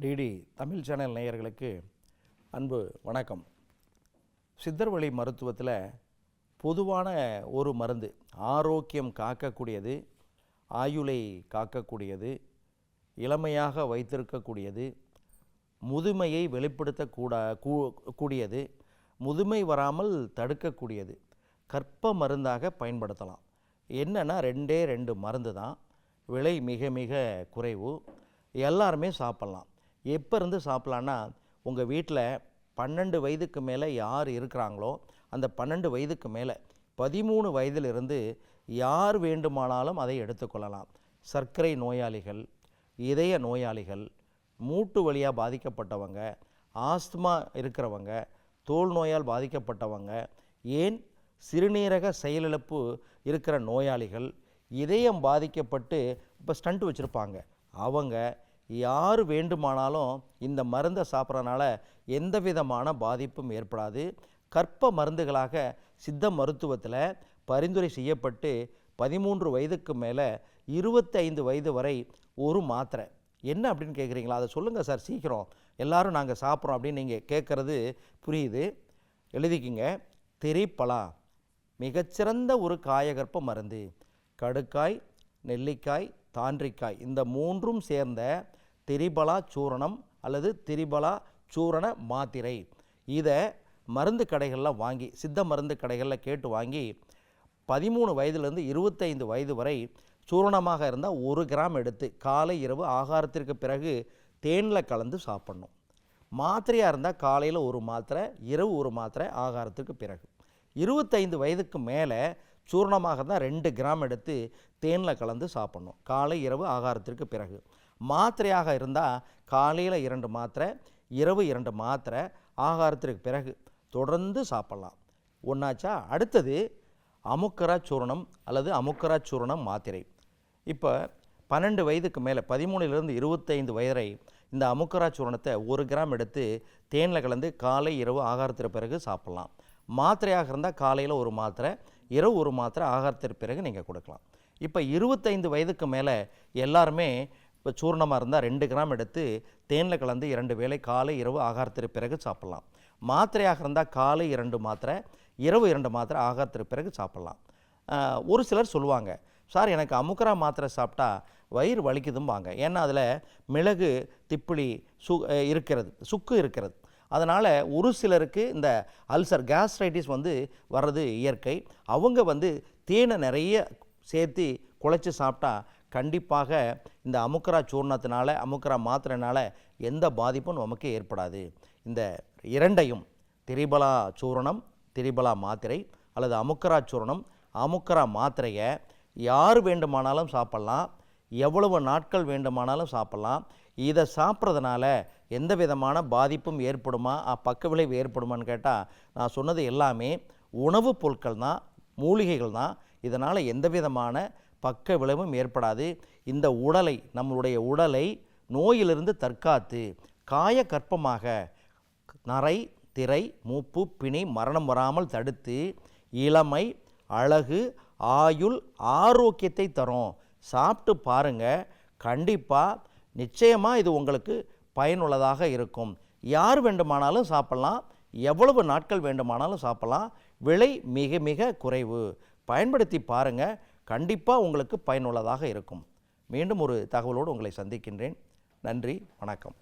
DD Tamil channel நேயர்களுக்கு அன்பு வணக்கம். சித்தர்வழி மருத்துவத்தில் பொதுவான ஒரு மருந்து ஆரோக்கியம் காக்கக்கூடியது ஆயுளை காக்கக்கூடியது இளமையாக வைத்திருக்கக்கூடியது முதுமையை வெளிப்படுத்தக்கூடா கூ- கூடியது முதுமை வராமல் தடுக்கக்கூடியது கற்ப மருந்தாக பயன்படுத்தலாம். என்னென்னா ரெண்டே ரெண்டு மருந்து தான் விலை மிக மிக குறைவு எல்லாருமே சாப்பிட்லாம். எப்போ இருந்து சாப்பிட்லான்னா உங்கள் வீட்டில் பன்னெண்டு வயதுக்கு மேலே யார் இருக்கிறாங்களோ அந்த பன்னெண்டு வயதுக்கு மேலே பதிமூணு வயதிலிருந்து யார் வேண்டுமானாலும் அதை எடுத்துக்கொள்ளலாம் சர்க்கரை நோயாளிகள் இதய நோயாளிகள் மூட்டு வழியாக பாதிக்கப்பட்டவங்க ஆஸ்துமா இருக்கிறவங்க தோல் நோயால் பாதிக்கப்பட்டவங்க ஏன் சிறுநீரக செயலிழப்பு இருக்கிற நோயாளிகள் இதயம் பாதிக்கப்பட்டு இப்போ ஸ்டண்ட் வச்சுருப்பாங்க. அவங்க யார் வேண்டுமானாலும் இந்த மருந்தை சாப்பிட்றனால எந்த விதமான பாதிப்பும் ஏற்படாது. கற்ப மருந்துகளாக சித்த மருத்துவத்தில் பரிந்துரை செய்யப்பட்டு பதிமூன்று வயதுக்கு மேலே இருபத்தைந்து வயது வரை ஒரு மாத்திரை. என்ன அப்படின்னு கேட்குறீங்களா அதை சொல்லுங்கள் சார் சீக்கிரம். எல்லாரும் நாங்கள் சாப்பிட்றோம் அப்படின்னு நீங்கள் கேட்குறது புரியுது. எழுதிக்கிங்க. திரிப்பலா மிகச்சிறந்த ஒரு காயகற்ப மருந்து. கடுக்காய் நெல்லிக்காய் தாண்டிக்காய் இந்த மூன்றும் சேர்ந்த திரிபலா சூரணம் அல்லது திரிபலா சூரண மாத்திரை. இதை மருந்து கடைகளில் வாங்கி சித்த மருந்து கடைகளில் கேட்டு வாங்கி பதிமூணு வயதுலேருந்து இருபத்தைந்து வயது வரை சூரணமாக இருந்தால் ஒரு கிராம் எடுத்து காலை இரவு ஆகாரத்திற்கு பிறகு தேனில் கலந்து சாப்பிட்ணும். மாத்திரையாக இருந்தால் காலையில் ஒரு மாத்திரை இரவு ஒரு மாத்திரை ஆகாரத்துக்கு பிறகு. இருபத்தைந்து வயதுக்கு மேலே சூர்ணமாக இருந்தால் ரெண்டு கிராம் எடுத்து தேனில் கலந்து சாப்பிட்ணும். காலை இரவு ஆகாரத்திற்கு பிறகு. மாத்திரையாக இருந்தால் காலையில் இரண்டு மாத்திரை இரவு இரண்டு மாத்திரை ஆகாரத்திற்கு பிறகு தொடர்ந்து சாப்பிட்லாம். ஒன்றாச்சா அடுத்தது அமுக்கரா சூரணம் அல்லது அமுக்கரா சூரணம் மாத்திரை. இப்போ பன்னெண்டு வயதுக்கு மேலே பதிமூணுலேருந்து இருபத்தைந்து வயதை இந்த அமுக்கரா சூரணத்தை ஒரு கிராம் எடுத்து தேனில் கலந்து காலை இரவு ஆகாரத்திற்கு பிறகு சாப்பிட்லாம். மாத்திரையாக இருந்தால் காலையில் ஒரு மாத்திரை இரவு ஒரு மாத்திரை ஆகாரத்திற்கு பிறகு நீங்கள் கொடுக்கலாம். இப்போ இருபத்தைந்து வயதுக்கு மேலே எல்லாருமே இப்போ சூர்ணமாக இருந்தால் ரெண்டு கிராம் எடுத்து தேனில் கலந்து இரண்டு வேளை காலை இரவு ஆகாரத்திற்கு பிறகு சாப்பிட்லாம். மாத்திரையாக இருந்தால் காலை இரண்டு மாத்திரை இரவு இரண்டு மாத்திரை ஆகாரத்திற்கு பிறகு சாப்பிட்லாம். ஒரு சிலர் சொல்லுவாங்க சார் எனக்கு அமுக்கரா மாத்திரை சாப்பிட்டா வயிறு வலிக்குதும்பாங்க. ஏன்னா அதில் மிளகு திப்பிலி சு இருக்கிறது சுக்கு இருக்கிறது. அதனால் ஒரு சிலருக்கு இந்த அல்சர் கேஸ்ட்ரைட்டிஸ் வந்து வர்றது இயற்கை. அவங்க வந்து தேனை நிறைய சேர்த்து குழைச்சி சாப்பிட்டா கண்டிப்பாக இந்த அமுக்கரா சூர்ணத்தினால அமுக்கரா மாத்திரைனால எந்த பாதிப்பும் நமக்கு ஏற்படாது. இந்த இரண்டையும் திரிபலா சூரணம் திரிபலா மாத்திரை அல்லது அமுக்கரா சூரணம் அமுக்கரா மாத்திரையை யார் வேண்டுமானாலும் சாப்பிட்லாம் எவ்வளவு நாட்கள் வேண்டுமானாலும் சாப்பிட்லாம் இதை சாப்பிட்றதுனால எந்த விதமான பாதிப்பும் ஏற்படுமா பக்க விளைவு ஏற்படுமான்னு கேட்டால் நான் சொன்னது எல்லாமே உணவுப் பொருட்கள் தான் மூலிகைகள் தான் இதனால் எந்த விதமான பக்க விளைவும் ஏற்படாது. இந்த உடலை நம்மளுடைய உடலை நோயிலிருந்து தற்காத்து காய கற்பமாக நரை திரை மூப்பு பிணி மரணம் வராமல் தடுத்து இளமை அழகு ஆயுள் ஆரோக்கியத்தை தரும். சாப்பிட்டு பாருங்கள் கண்டிப்பாக நிச்சயமாக இது உங்களுக்கு பயனுள்ளதாக இருக்கும். யார் வேண்டுமானாலும் சாப்பிட்லாம். எவ்வளவு நாட்கள் வேண்டுமானாலும் சாப்பிட்லாம். விலை மிக மிக குறைவு. பயன்படுத்தி பாருங்கள் கண்டிப்பாக உங்களுக்கு பயனுள்ளதாக இருக்கும். மீண்டும் ஒரு தகவலோடு உங்களை சந்திக்கின்றேன். நன்றி வணக்கம்.